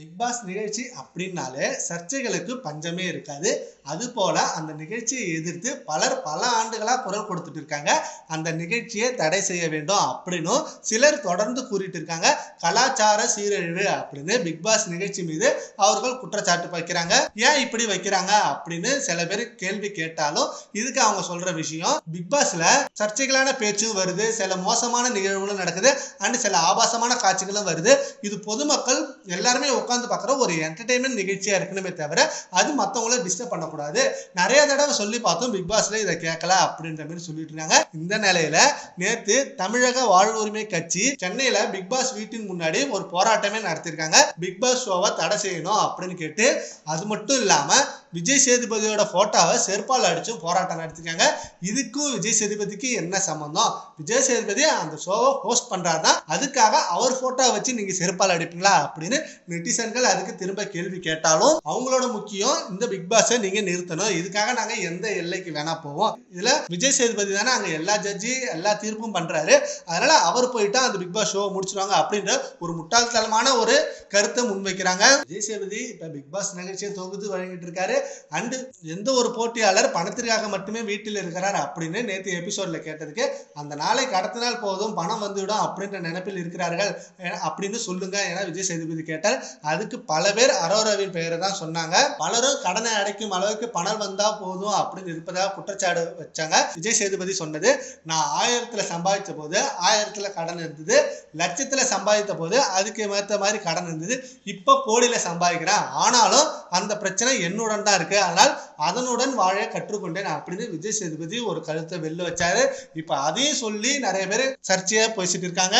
Big pass நிகழ்ச்சி அப்படின்னாலே சர்ச்சைகளுக்கு பஞ்சமே இருக்காது. அது போல அந்த நிகழ்ச்சியை எதிர்த்து பலர் பல ஆண்டுகளாக குரல் கொடுத்துட்டு இருக்காங்க. அந்த நிகழ்ச்சியை தடை செய்ய வேண்டும் அப்படின்னும் சிலர் தொடர்ந்து கூறிட்டு இருக்காங்க. கலாச்சார சீரழிவு அப்படின்னு பிக் பாஸ் நிகழ்ச்சி மீது அவர்கள் குற்றச்சாட்டு வைக்கிறாங்க. ஏன் இப்படி வைக்கிறாங்க அப்படின்னு சில பேர் கேள்வி கேட்டாலும் இதுக்கு அவங்க சொல்ற விஷயம் பிக் பாஸ்ல சர்ச்சைகளான பேச்சும் வருது சில மோசமான நிகழ்வுகளும் நடக்குது அண்ட் சில ஆபாசமான காட்சிகளும் வருது. இது பொதுமக்கள் எல்லாருமே உட்காந்து பார்க்குற ஒரு என்டர்டைன்மெண்ட் நிகழ்ச்சியாக இருக்கணுமே தவிர அது மற்றவங்கள டிஸ்டர்ப் பண்ணக்கூடாது. நிறைய தடவை சொல்லி பார்த்தோம் பிக் பாஸ்ல இதை கேட்கல அப்படின்ற மாதிரி சொல்லிட்டு இருக்காங்க இந்த நிலையில நேத்து தமிழக வாழ்வுரிமை கட்சி சென்னையில பிக் பாஸ் வீட்டின் முன்னாடி ஒரு போராட்டமே நடத்திருக்காங்க பிக் பாஸ் ஷோவை தடை செய்யணும் அப்படின்னு கேட்டு அது மட்டும் இல்லாம விஜய் சேதுபதியோட போட்டோவை செருப்பால் அடிச்சும் போராட்டம் நடத்திருக்காங்க இதுக்கும் விஜய் சேதுபதிக்கு என்ன சம்பந்தம்? விஜய் சேதுபதி அந்த ஷோவை ஹோஸ்ட் பண்றாருன்னா அதுக்காக அவர் போட்டோ வச்சு நீங்க செருப்பால் அடிப்பீங்களா அப்படின்னு நெட்டிசன்கள் அதுக்கு திரும்ப கேள்வி கேட்டாலும் அவங்களோட முக்கியம் இந்த பிக் பாஸை நீங்க நிறுத்தணும். இதுக்காக நாங்க எந்த எல்லைக்கு வேணா போவோம். இதுல விஜய் சேதுபதி தானே அங்க எல்லா ஜட்ஜி எல்லா தீர்ப்பும் பண்றாரு. அதனால அவர் போயிட்டா அந்த பிக் பாஸ் ஷோ முடிச்சிருவாங்க அப்படின்ற ஒரு முட்டாள்தனமான ஒரு கருத்தை முன்வைக்கிறாங்க. விஜய் சேதுபதி இப்ப பிக் பாஸ் நிகழ்ச்சியை தொகுத்து வழங்கிட்டு இருக்காரு. அண்டு எந்த ஒரு போட்டியாளர் பணத்திற்காக மட்டுமே வீட்டில் இருக்கிறார் அப்படின்னு நேற்று எபிசோட்ல கேட்டதுக்கு அந்த நாளை கடத்தினால் போதும் பணம் வந்துவிடும் அப்படின்ற நினைப்பில் இருக்கிறார்கள் அப்படின்னு சொல்லுங்க என விஜய் சேதுபதி கேட்டார். அதுக்கு பல பேர் அரோராவின் பெயரை தான் சொன்னாங்க. பலரும் கடனை அடைக்கும் அளவுக்கு பணம் வந்தா போதும் அப்படின்னு இருப்பதாக குற்றச்சாட்டு வச்சாங்க. விஜய் சேதுபதி சொன்னது நான் ஆயிரத்துல சம்பாதிச்ச போது ஆயிரத்துல கடன் இருந்தது. லட்சத்துல சம்பாதித்த போது அதுக்கு ஏற்ற மாதிரி கடன் இருந்தது. இப்போ கோடியில சம்பாதிக்கிறேன். ஆனாலும் அந்த பிரச்சனை என்னுடன் தான் இருக்கு. அதனால் அதனுடன் வாழ கற்றுக்கொண்டேன் அப்படின்னு விஜய் சேதுபதி ஒரு கருத்தை வெளில வச்சாரு. இப்ப அதையும் சொல்லி நிறைய பேர் சர்ச்சையா பேசிட்டு இருக்காங்க.